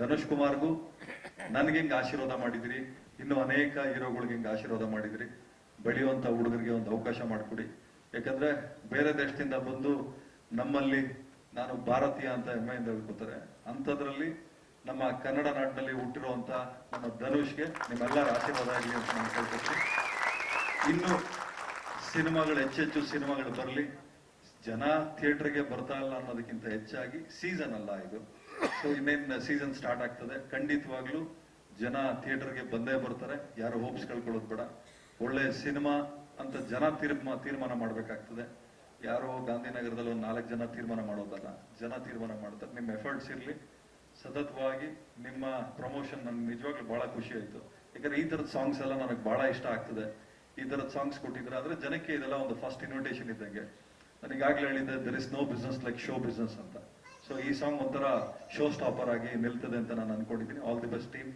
ಧನುಷ್ ಕುಮಾರ್ಗೂ ನನಗೆ ಹಿಂಗೆ ಆಶೀರ್ವಾದ ಮಾಡಿದಿರಿ. ಇನ್ನು ಅನೇಕ ಹೀರೋಗಳಿಗೆ ಹಿಂಗೆ ಆಶೀರ್ವಾದ ಮಾಡಿದಿರಿ. ಬೆಳೆಯುವಂತ ಹುಡುಗರಿಗೆ ಒಂದು ಅವಕಾಶ ಮಾಡಿಕೊಡಿ. ಯಾಕಂದ್ರೆ ಬೇರೆ ದೇಶದಿಂದ ಬಂದು ನಮ್ಮಲ್ಲಿ ನಾನು ಭಾರತೀಯ ಅಂತ ಹೆಮ್ಮೆಯಿಂದ ಹೇಳ್ಕೊತಾರೆ, ಅಂಥದ್ರಲ್ಲಿ ನಮ್ಮ ಕನ್ನಡ ನಾಡಿನಲ್ಲಿ ಹುಟ್ಟಿರುವಂತ ನಮ್ಮ ಧನುಷ್ಗೆ ನಿಮ್ಮೆಲ್ಲರ ಆಶೀರ್ವಾದ ಆಗಲಿ ಅಂತ ನಾನು ಕೇಳ್ಕೊತೀನಿ. ಇನ್ನು ಸಿನಿಮಾಗಳು, ಹೆಚ್ಚೆಚ್ಚು ಸಿನಿಮಾಗಳು ಬರಲಿ. ಜನ ಥಿಯೇಟರ್ಗೆ ಬರ್ತಾ ಇಲ್ಲ ಅನ್ನೋದಕ್ಕಿಂತ ಹೆಚ್ಚಾಗಿ ಸೀಸನ್ ಅಲ್ಲ ಇದು. ಸೊ ಇನ್ನೇನು ಸೀಸನ್ ಸ್ಟಾರ್ಟ್ ಆಗ್ತದೆ? ಖಂಡಿತವಾಗ್ಲೂ ಜನ ಥಿಯೇಟರ್ಗೆ ಬಂದೇ ಬರ್ತಾರೆ. ಯಾರು ಹೋಪ್ಸ್ ಕಳ್ಕೊಳ್ಳೋದು ಬೇಡ. ಒಳ್ಳೆ ಸಿನಿಮಾ ಅಂತ ಜನ ತೀರ್ಮಾ, ತೀರ್ಮಾನ ಮಾಡಬೇಕಾಗ್ತದೆ. ಯಾರೋ ಗಾಂಧಿನಗರದಲ್ಲಿ ಒಂದು ನಾಲ್ಕು ಜನ ತೀರ್ಮಾನ ಮಾಡೋದಲ್ಲ, ಜನ ತೀರ್ಮಾನ ಮಾಡ್ತಾರೆ. ನಿಮ್ಮ ಎಫರ್ಟ್ಸ್ ಇರಲಿ. ಸತತವಾಗಿ ನಿಮ್ಮ ಪ್ರಮೋಷನ್ ನನ್ಗೆ ನಿಜವಾಗ್ಲೂ ಬಹಳ ಖುಷಿ ಆಯ್ತು. ಯಾಕಂದ್ರೆ ಈ ಥರದ ಸಾಂಗ್ಸ್ ಎಲ್ಲ ನನಗೆ ಬಹಳ ಇಷ್ಟ ಆಗ್ತದೆ. ಈ ಥರದ ಸಾಂಗ್ಸ್ ಕೊಟ್ಟಿದ್ರೆ ಆದ್ರೆ ಜನಕ್ಕೆ ಇದೆಲ್ಲ ಒಂದು ಫಸ್ಟ್ ಇನ್ವಿಟೇಷನ್ ಇದ್ದಂಗೆ. ಈಗಾಗಲೇ ಹೇಳಿದ್ದೆ there is no business like show business ಅಂತ. ಸೊ ಈ ಸಾಂಗ್ ಒಂಥರ ಶೋ ಸ್ಟಾಪರ್ ಆಗಿ ನಿಲ್ತದೆ ಅಂತ ನಾನು ಅನ್ಕೊಂಡಿದ್ದೀನಿ. All the best team